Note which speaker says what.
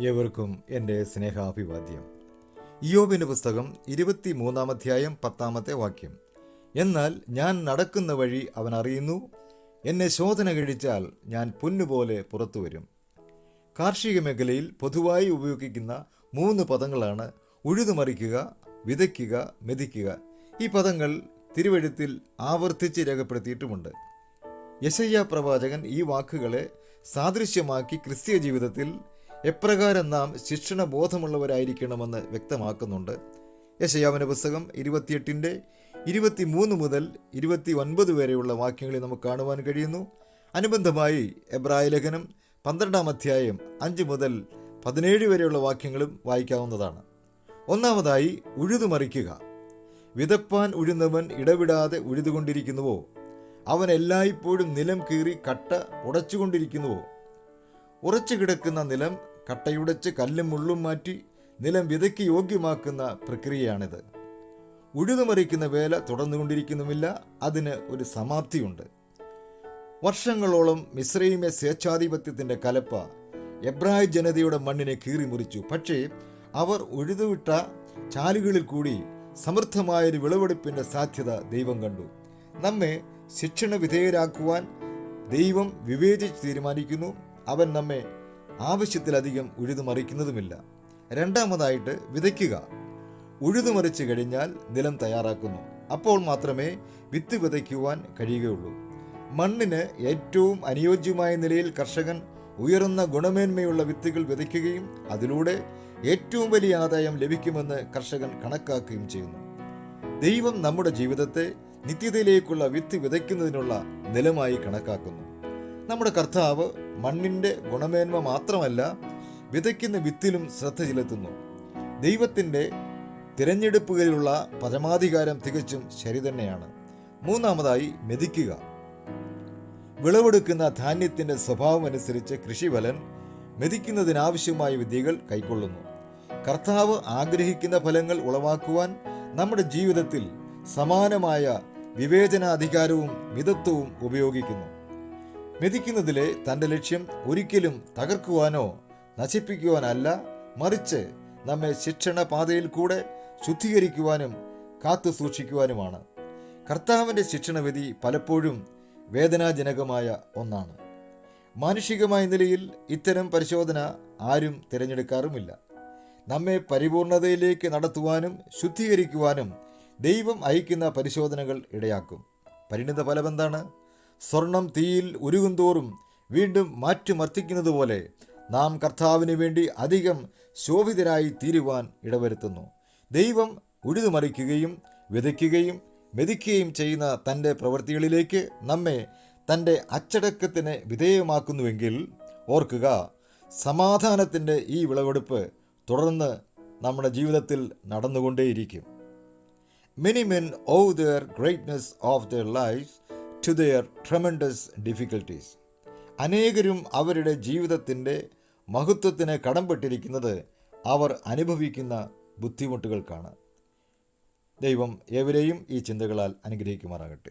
Speaker 1: ഏവർക്കും എന്റെ സ്നേഹാഭിവാദ്യം. ഇയോബിന്റെ പുസ്തകം ഇരുപത്തി മൂന്നാം അധ്യായം പത്താമത്തെ വാക്യം. എന്നാൽ ഞാൻ നടക്കുന്ന വഴി അവൻ അറിയുന്നു എന്നെ ശോധന കഴിച്ചാൽ ഞാൻ പൊന്നുപോലെ പുറത്തു വരും. കാർഷിക മേഖലയിൽ പൊതുവായി ഉപയോഗിക്കുന്ന മൂന്ന് പദങ്ങളാണ് ഉഴുതുമറിക്കുക വിതയ്ക്കുക മെതിക്കുക. ഈ പദങ്ങൾ തിരുവഴുത്തിൽ ആവർത്തിച്ച് രേഖപ്പെടുത്തിയിട്ടുമുണ്ട്. യശയ്യ പ്രവാചകൻ ഈ വാക്കുകളെ സാദൃശ്യമാക്കി ക്രിസ്തീയ ജീവിതത്തിൽ എപ്രകാരം നാം ശിക്ഷണ ബോധമുള്ളവരായിരിക്കണമെന്ന് വ്യക്തമാക്കുന്നുണ്ട്. യശയാവിന്റെ പുസ്തകം ഇരുപത്തിയെട്ടിന്റെ ഇരുപത്തി മൂന്ന് മുതൽ ഇരുപത്തി ഒൻപത് വരെയുള്ള വാക്യങ്ങളിൽ നമുക്ക് കാണുവാൻ കഴിയുന്നു. അനുബന്ധമായി എബ്രായ ലേഖനം പന്ത്രണ്ടാം അധ്യായം അഞ്ച് മുതൽ പതിനേഴ് വരെയുള്ള വാക്യങ്ങളും വായിക്കാവുന്നതാണ്. ഒന്നാമതായി ഉഴുതുമറിക്കുക. വിതപ്പാൻ ഉഴുന്നവൻ ഇടവിടാതെ ഉഴുതുകൊണ്ടിരിക്കുന്നുവോ? അവൻ എല്ലായ്പ്പോഴും നിലം കീറി കട്ട ഉടച്ചുകൊണ്ടിരിക്കുന്നുവോ? ഉറച്ചു കിടക്കുന്ന നിലം കട്ടയുടച്ച് കല്ലും മുള്ളും മാറ്റി നിലം വിതയ്ക്ക് യോഗ്യമാക്കുന്ന പ്രക്രിയയാണിത്. ഉഴുതുമറിക്കുന്ന വേല തുടർന്നുകൊണ്ടിരിക്കുന്നുമില്ല അതിന് ഒരു സമാപ്തിയുണ്ട്. വർഷങ്ങളോളം മിശ്രൈമെ സ്വേച്ഛാധിപത്യത്തിന്റെ കലപ്പ എബ്രായ ജനതയുടെ മണ്ണിനെ കീറിമുറിച്ചു. പക്ഷേ അവർ ഉഴുതുവിട്ട ചാലുകളിൽ കൂടി സമൃദ്ധമായൊരു വിളവെടുപ്പിന്റെ സാധ്യത ദൈവം കണ്ടു. നമ്മെ ശിക്ഷണ വിധേയരാക്കുവാൻ ദൈവം വിവേചിച്ച് തീരുമാനിക്കുന്നു. അവൻ നമ്മെ ആവശ്യത്തിലധികം ഉഴുതുമറിക്കുന്നതുമില്ല രണ്ടാമതായിട്ട് വിതയ്ക്കുക. ഉഴുതുമറിച്ച് കഴിഞ്ഞാൽ നിലം തയ്യാറാക്കുന്നു. അപ്പോൾ മാത്രമേ വിത്ത് വിതയ്ക്കുവാൻ കഴിയുകയുള്ളൂ. മണ്ണിന് ഏറ്റവും അനുയോജ്യമായ നിലയിൽ കർഷകൻ ഉയർന്ന ഗുണമേന്മയുള്ള വിത്തുകൾ വിതയ്ക്കുകയും അതിലൂടെ ഏറ്റവും വലിയ ആദായം ലഭിക്കുമെന്ന് കർഷകൻ കണക്കാക്കുകയും ചെയ്യുന്നു. ദൈവം നമ്മുടെ ജീവിതത്തെ നിത്യതയിലേക്കുള്ള വിത്ത് വിതയ്ക്കുന്നതിനുള്ള നിലമായി കണക്കാക്കുന്നു. നമ്മുടെ കർത്താവ് മണ്ണിന്റെ ഗുണമേന്മ മാത്രമല്ല വിതയ്ക്കുന്ന വിത്തിലും ശ്രദ്ധ ചെലുത്തുന്നു. ദൈവത്തിന്റെ തിരഞ്ഞെടുപ്പുകളിലുള്ള പരമാധികാരം തികച്ചും ശരി തന്നെയാണ് മൂന്നാമതായി മെതിക്കുക. വിളവെടുക്കുന്ന ധാന്യത്തിന്റെ സ്വഭാവം അനുസരിച്ച് കൃഷിഫലൻ മെതിക്കുന്നതിനാവശ്യമായ വിദ്യകൾ കൈക്കൊള്ളുന്നു. കർത്താവ് ആഗ്രഹിക്കുന്ന ഫലങ്ങൾ ഉളവാക്കുവാൻ നമ്മുടെ ജീവിതത്തിൽ സമാനമായ വിവേചനാധികാരവും മിതത്വവും ഉപയോഗിക്കുന്നു. മെതിക്കുന്നതിലെ തന്റെ ലക്ഷ്യം ഒരിക്കലും തകർക്കുവാനോ നശിപ്പിക്കുവാനല്ല മറിച്ച് നമ്മെ ശിക്ഷണ പാതയിൽ കൂടെ ശുദ്ധീകരിക്കുവാനും കാത്തു സൂക്ഷിക്കുവാനുമാണ്. കർത്താവിന്റെ ശിക്ഷണവിധി പലപ്പോഴും വേദനാജനകമായ ഒന്നാണ്. മാനുഷികമായ നിലയിൽ ഇത്തരം പരിശോധന ആരും തിരഞ്ഞെടുക്കാറുമില്ല. നമ്മെ പരിപൂർണതയിലേക്ക് നടത്തുവാനും ശുദ്ധീകരിക്കുവാനും ദൈവം അയക്കുന്ന പരിശോധനകൾ ഇടയാക്കും. പരിണിത ഫലമെന്താണ് സ്വർണം തീയിൽ ഉരുകുന്തോറും വീണ്ടും മാറ്റിമർത്തിക്കുന്നത് പോലെ നാം കർത്താവിന് വേണ്ടി അധികം ശോഭിതരായി തീരുവാൻ ഇടവരുത്തുന്നു. ദൈവം ഉഴുതുമറിക്കുകയും വിതയ്ക്കുകയും മെതിക്കുകയും ചെയ്യുന്ന തന്റെ പ്രവൃത്തികളിലേക്ക് നമ്മെ തന്റെ അച്ചടക്കത്തിന് വിധേയമാക്കുന്നുവെങ്കിൽ ഓർക്കുക സമാധാനത്തിന്റെ ഈ വിളവെടുപ്പ് തുടർന്ന് നമ്മുടെ ജീവിതത്തിൽ നടന്നുകൊണ്ടേയിരിക്കും. Many men owe their greatness of their life to their tremendous difficulties അനേകരും അവരുടെ ജീവിതത്തിന്റെ മഹത്വത്തിന് കടംപെട്ടിരിക്കുന്നത് അവർ അനുഭവിക്കുന്ന ബുദ്ധിമുട്ടുകൾക്കാണ്. ദൈവം ഏവരെയും ഈ ചിന്തകളാൽ അനുഗ്രഹിക്കുമാറാകട്ടെ.